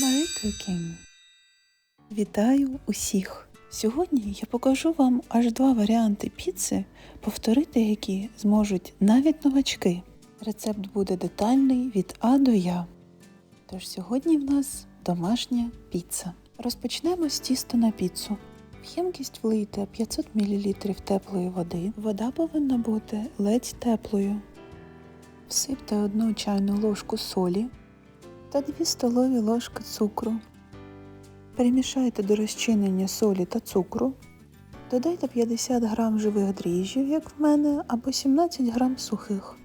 Marie. Вітаю усіх! Сьогодні я покажу вам аж два варіанти піци, повторити які зможуть навіть новачки. Рецепт буде детальний від А до Я. Тож сьогодні в нас домашня піца. Розпочнемо з тіста на піцу. В ємкість влийте 500 мл теплої води. Вода повинна бути ледь теплою. Всипте одну чайну ложку солі та 2 столові ложки цукру. Перемішайте до розчинення солі та цукру. Додайте 50 г живих дріжджів, як в мене, або 17 г сухих.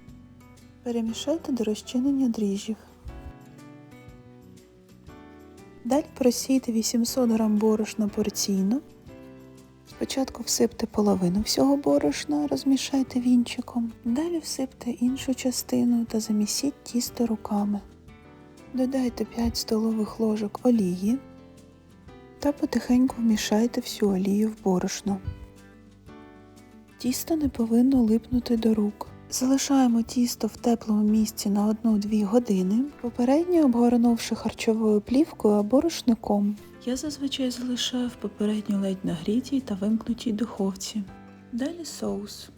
Перемішайте до розчинення дріжджів. Далі просійте 800 г борошна порційно. Спочатку всипте половину всього борошна, розмішайте вінчиком. Далі всипте іншу частину та замісіть тісто руками. Додайте 5 столових ложок олії та потихеньку вмішайте всю олію в борошно. Тісто не повинно липнути до рук. Залишаємо тісто в теплому місці на 1-2 години, попередньо обгорнувши харчовою плівкою або рушником. Я зазвичай залишаю в попередньо ледь нагрітій та вимкнутій духовці. Далі соус.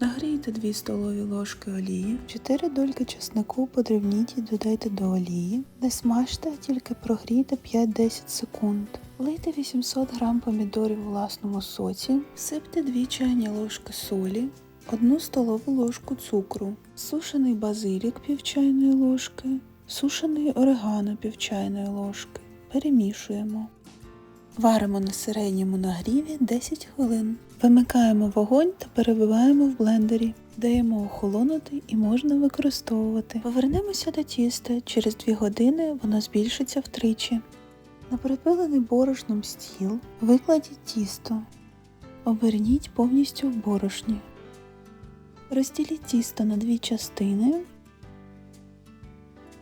Нагрійте 2 столові ложки олії, 4 дольки чеснику подрібніть і додайте до олії. Не смажте, а тільки прогрійте 5-10 секунд. Влийте 800 г помідорів у власному соці, всипте 2 чайні ложки солі, 1 столову ложку цукру, сушений базилік пів чайної ложки, сушений орегано пів чайної ложки. Перемішуємо. Варимо на середньому нагріві 10 хвилин. Вимикаємо вогонь та перебиваємо в блендері. Даємо охолонути і можна використовувати. Повернемося до тіста. Через 2 години воно збільшиться втричі. На припилений борошном стіл викладіть тісто. Оберніть повністю в борошні. Розділіть тісто на дві частини.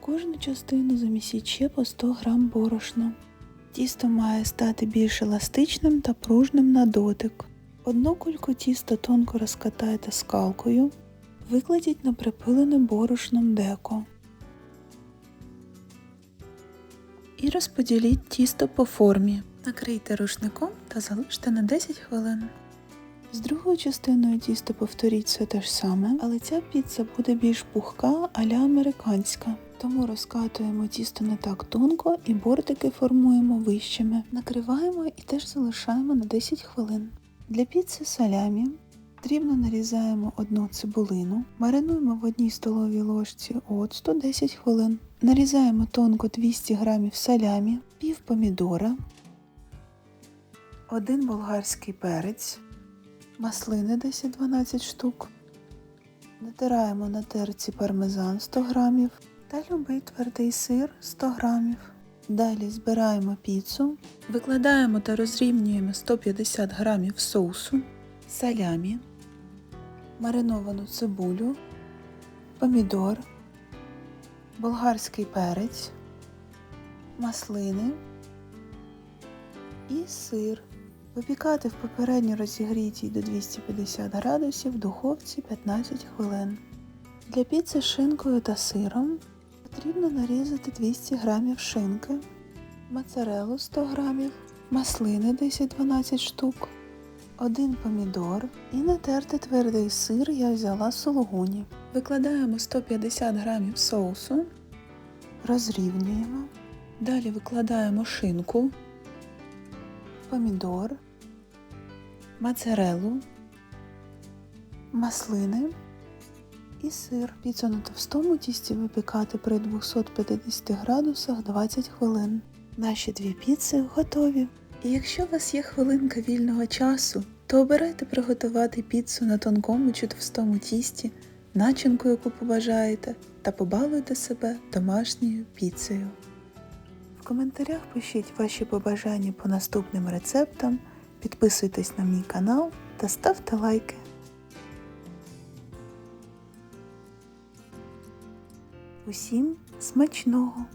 Кожну частину замісіть ще по 100 г борошна. Тісто має стати більш еластичним та пружним на дотик. Одну кульку тіста тонко розкатайте скалкою, викладіть на припилене борошном деко. І розподіліть тісто по формі. Накрийте рушником та залиште на 10 хвилин. З другою частиною тіста повторіть все те ж саме, але ця піца буде більш пухка а-ля американська. Тому розкатуємо тісто не так тонко і бортики формуємо вищими. Накриваємо і теж залишаємо на 10 хвилин. Для піци салямі дрібно нарізаємо одну цибулину, маринуємо в одній столовій ложці оцту 10 хвилин. Нарізаємо тонко 200 г салямі, пів помідора, один болгарський перець, маслини 10-12 штук. Натираємо на терці пармезан 100 грамів та любий твердий сир 100 грамів. Далі збираємо піцу, викладаємо та розрівнюємо 150 грамів соусу, салямі, мариновану цибулю, помідор, болгарський перець, маслини і сир. Випікати в попередньо розігрітій до 250 градусів в духовці 15 хвилин. Для піци з шинкою та сиром потрібно нарізати 200 г шинки, моцарелу 100 г, маслини 10-12 штук, один помідор і натерти твердий сир я взяла з сулугуні. Викладаємо 150 г соусу, розрівнюємо. Далі викладаємо шинку, помідор, моцарелу, маслини і сир. Піцу на товстому тісті випікати при 250 градусах 20 хвилин. Наші дві піци готові. І якщо у вас є хвилинка вільного часу, то обирайте приготувати піцу на тонкому чи товстому тісті, начинку, яку побажаєте, та побалуйте себе домашньою піцею. В коментарях пишіть ваші побажання по наступним рецептам, підписуйтесь на мій канал та ставте лайки. Усім смачного!